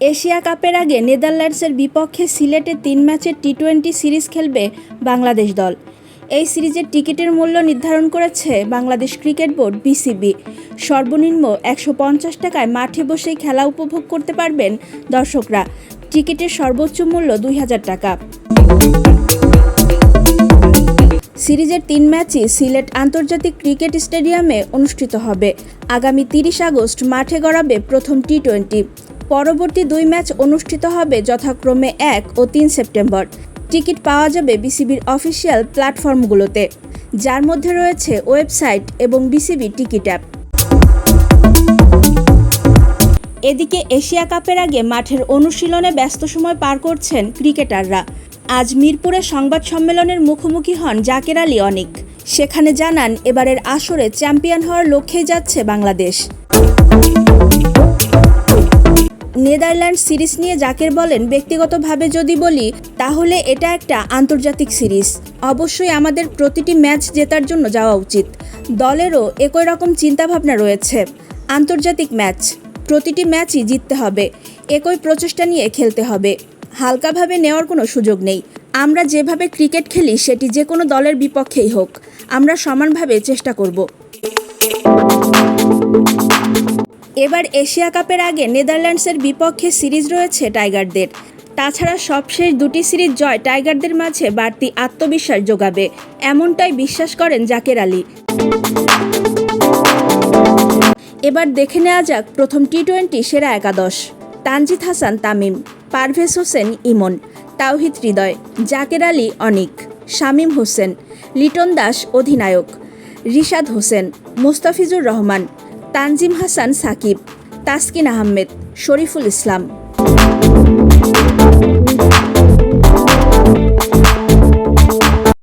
Asia কাপের আগে নেদারল্যান্ডসের বিপক্ষে সিলেটে তিন ম্যাচের টি টোয়েন্টি সিরিজ খেলবে বাংলাদেশ দল। এই সিরিজের টিকিটের মূল্য নির্ধারণ করেছে বাংলাদেশ ক্রিকেট বোর্ড, বিসিবি। সর্বনিম্ন একশো পঞ্চাশ টাকায় মাঠে বসেই খেলা উপভোগ করতে পারবেন দর্শকরা। টিকিটের সর্বোচ্চ মূল্য দুই হাজার টাকা। সিরিজের তিন ম্যাচই সিলেট আন্তর্জাতিক ক্রিকেট স্টেডিয়ামে অনুষ্ঠিত হবে। আগামী তিরিশ আগস্ট মাঠে গড়াবে প্রথম টি টোয়েন্টি পরবর্তী দুই ম্যাচ অনুষ্ঠিত হবে যথাক্রমে এক ও তিন সেপ্টেম্বর। টিকিট পাওয়া যাবে বিসিবির অফিসিয়াল প্ল্যাটফর্মগুলোতে, যার মধ্যে রয়েছে ওয়েবসাইট এবং বিসিবি টিকিট অ্যাপ। এদিকে এশিয়া কাপের আগে মাঠের অনুশীলনে ব্যস্ত সময় পার করছেন ক্রিকেটাররা। আজ মিরপুরে সংবাদ সম্মেলনের মুখোমুখি হন জাকের আলী অনিক। সেখানে জানান, এবারের আসরে চ্যাম্পিয়ন হওয়ার লক্ষ্যেই যাচ্ছে বাংলাদেশ। নেদারল্যান্ড সিরিজ নিয়ে জাকের বলেন, ব্যক্তিগতভাবে যদি বলি, তাহলে এটা একটা আন্তর্জাতিক সিরিজ। অবশ্যই আমাদের প্রতিটি ম্যাচ জেতার জন্য যাওয়া উচিত। দলেরও একই রকম চিন্তাভাবনা রয়েছে। আন্তর্জাতিক ম্যাচ। প্রতিটি ম্যাচই জিততে হবে। একই প্রচেষ্টা নিয়ে খেলতে হবে। হালকাভাবে নেওয়ার কোনো সুযোগ নেই। আমরা যেভাবে ক্রিকেট খেলি, সেটি যে কোনো দলের বিপক্ষেই হোক। আমরা সমানভাবে চেষ্টা করব। এবার এশিয়া কাপের আগে নেদারল্যান্ডসের বিপক্ষে সিরিজ রয়েছে টাইগারদের। তাছাড়া সবশেষ দুটি সিরিজ জয় টাইগারদের মাঝে বাড়তি আত্মবিশ্বাস যোগাবে, এমনটাই বিশ্বাস করেন জাকের আলী। এবার দেখে নেওয়া যাক প্রথম টি টোয়েন্টি সেরা একাদশ। তানজিদ হাসান, তামিম, পারভেজ হোসেন, ইমন, তাওহিদ হৃদয়, জাকের আলী, অনিক, শামীম হোসেন, লিটন দাস, অধিনায়ক, রিশাদ হোসেন, মোস্তাফিজুর রহমান তানজিম হাসান সাকিব তাসকিন আহমেদ শরীফুল ইসলাম।